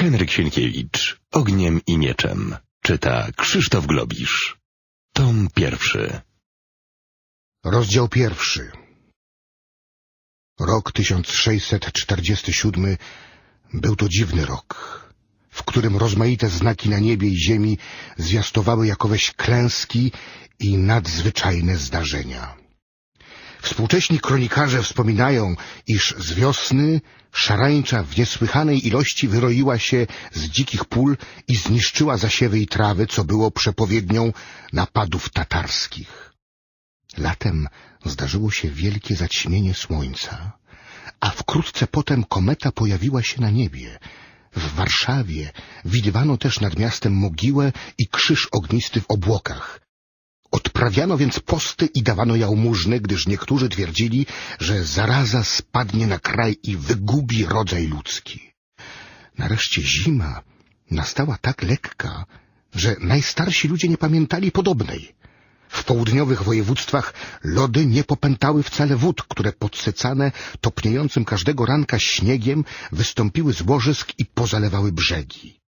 Henryk Sienkiewicz, Ogniem i Mieczem. Czyta Krzysztof Globisz. Tom pierwszy. Rozdział pierwszy. Rok 1647 był to dziwny rok, w którym rozmaite znaki na niebie i ziemi zwiastowały jakoweś klęski i nadzwyczajne zdarzenia. Współcześni kronikarze wspominają, iż z wiosny szarańcza w niesłychanej ilości wyroiła się z dzikich pól i zniszczyła zasiewy i trawy, co było przepowiednią napadów tatarskich. Latem zdarzyło się wielkie zaćmienie słońca, a wkrótce potem kometa pojawiła się na niebie. W Warszawie widywano też nad miastem mogiłę i krzyż ognisty w obłokach. Odprawiano więc posty i dawano jałmużny, gdyż niektórzy twierdzili, że zaraza spadnie na kraj i wygubi rodzaj ludzki. Nareszcie zima nastała tak lekka, że najstarsi ludzie nie pamiętali podobnej. W południowych województwach lody nie popętały wcale wód, które podsycane topniejącym każdego ranka śniegiem wystąpiły z łożysk i pozalewały brzegi.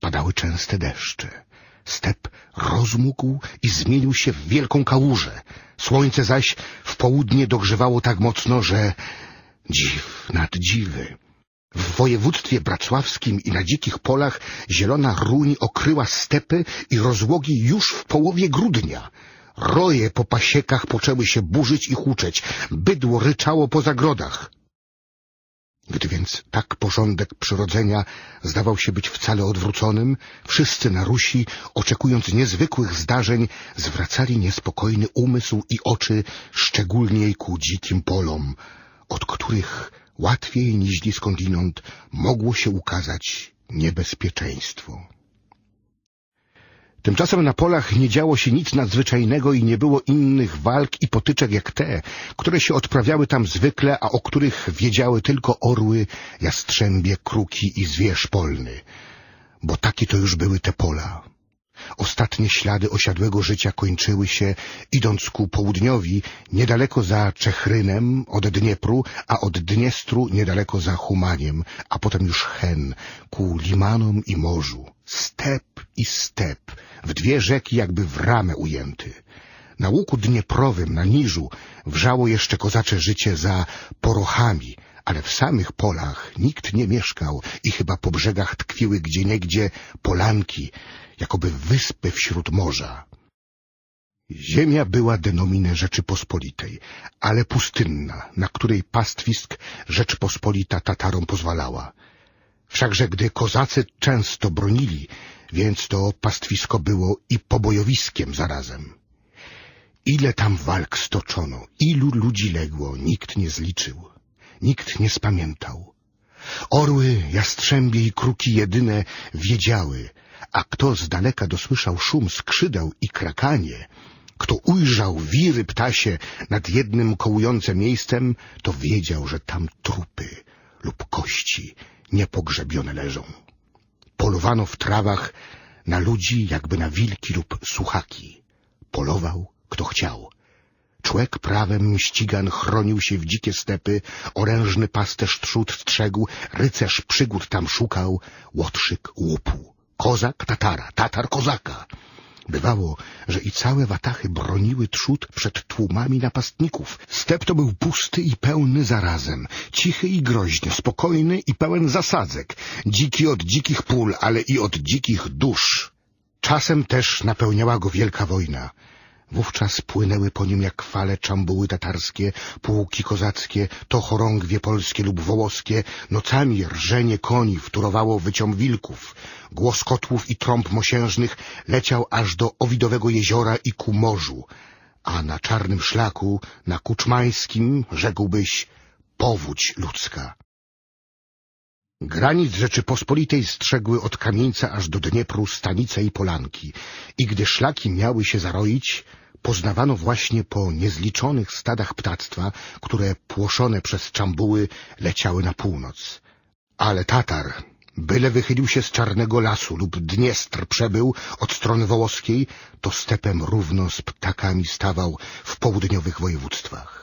Padały częste deszcze. Step rozmógł i zmienił się w wielką kałużę. Słońce zaś w południe dogrzewało tak mocno, że dziw nad dziwy. W województwie bracławskim i na dzikich polach zielona ruń okryła stepy i rozłogi już w połowie grudnia. Roje po pasiekach poczęły się burzyć i huczeć. Bydło ryczało po zagrodach. Gdy więc tak porządek przyrodzenia zdawał się być wcale odwróconym, wszyscy na Rusi, oczekując niezwykłych zdarzeń, zwracali niespokojny umysł i oczy szczególnie ku dzikim polom, od których łatwiej niźli skądinąd mogło się ukazać niebezpieczeństwo. Tymczasem na polach nie działo się nic nadzwyczajnego i nie było innych walk i potyczek jak te, które się odprawiały tam zwykle, a o których wiedziały tylko orły, jastrzębie, kruki i zwierz polny. Bo takie to już były te pola. Ostatnie ślady osiadłego życia kończyły się, idąc ku południowi, niedaleko za Czechrynem od Dniepru, a od Dniestru niedaleko za Humaniem, a potem już Hen, ku limanom i morzu. Step i step, w dwie rzeki jakby w ramę ujęty. Na łuku Dnieprowym, na Niżu, wrzało jeszcze kozacze życie za porochami, ale w samych polach nikt nie mieszkał i chyba po brzegach tkwiły gdzieniegdzie polanki, jakoby wyspy wśród morza. Ziemia była denomine Rzeczypospolitej, ale pustynna, na której pastwisk Rzeczpospolita Tatarom pozwalała. Wszakże gdy kozacy często bronili, więc to pastwisko było i pobojowiskiem zarazem. Ile tam walk stoczono, ilu ludzi legło, nikt nie zliczył, nikt nie spamiętał. Orły, jastrzębie i kruki jedyne wiedziały, a kto z daleka dosłyszał szum skrzydeł i krakanie, kto ujrzał wiry ptasie nad jednym kołującym miejscem, to wiedział, że tam trupy lub kości niepogrzebione leżą. Polowano w trawach na ludzi jakby na wilki lub suchaki. Polował, kto chciał. Człek prawem ścigan chronił się w dzikie stepy, orężny pasterz trzód strzegł, rycerz przygód tam szukał, łotrzyk łupu. Kozak tatara, tatar kozaka. Bywało, że i całe watachy broniły trzód przed tłumami napastników. Step to był pusty i pełny zarazem, cichy i groźny, spokojny i pełen zasadzek, dziki od dzikich pól, ale i od dzikich dusz. Czasem też napełniała go wielka wojna. Wówczas płynęły po nim jak fale czambuły tatarskie, pułki kozackie, to chorągwie polskie lub wołoskie, nocami rżenie koni wturowało wyciąg wilków. Głos kotłów i trąb mosiężnych leciał aż do Owidowego jeziora i ku morzu, a na czarnym szlaku, na Kuczmańskim, rzekłbyś, powódź ludzka. Granic Rzeczypospolitej strzegły od kamieńca aż do Dniepru stanice i polanki i gdy szlaki miały się zaroić, poznawano właśnie po niezliczonych stadach ptactwa, które płoszone przez czambuły leciały na północ. Ale Tatar, byle wychylił się z czarnego lasu lub Dniestr przebył od strony wołoskiej, to stepem równo z ptakami stawał w południowych województwach.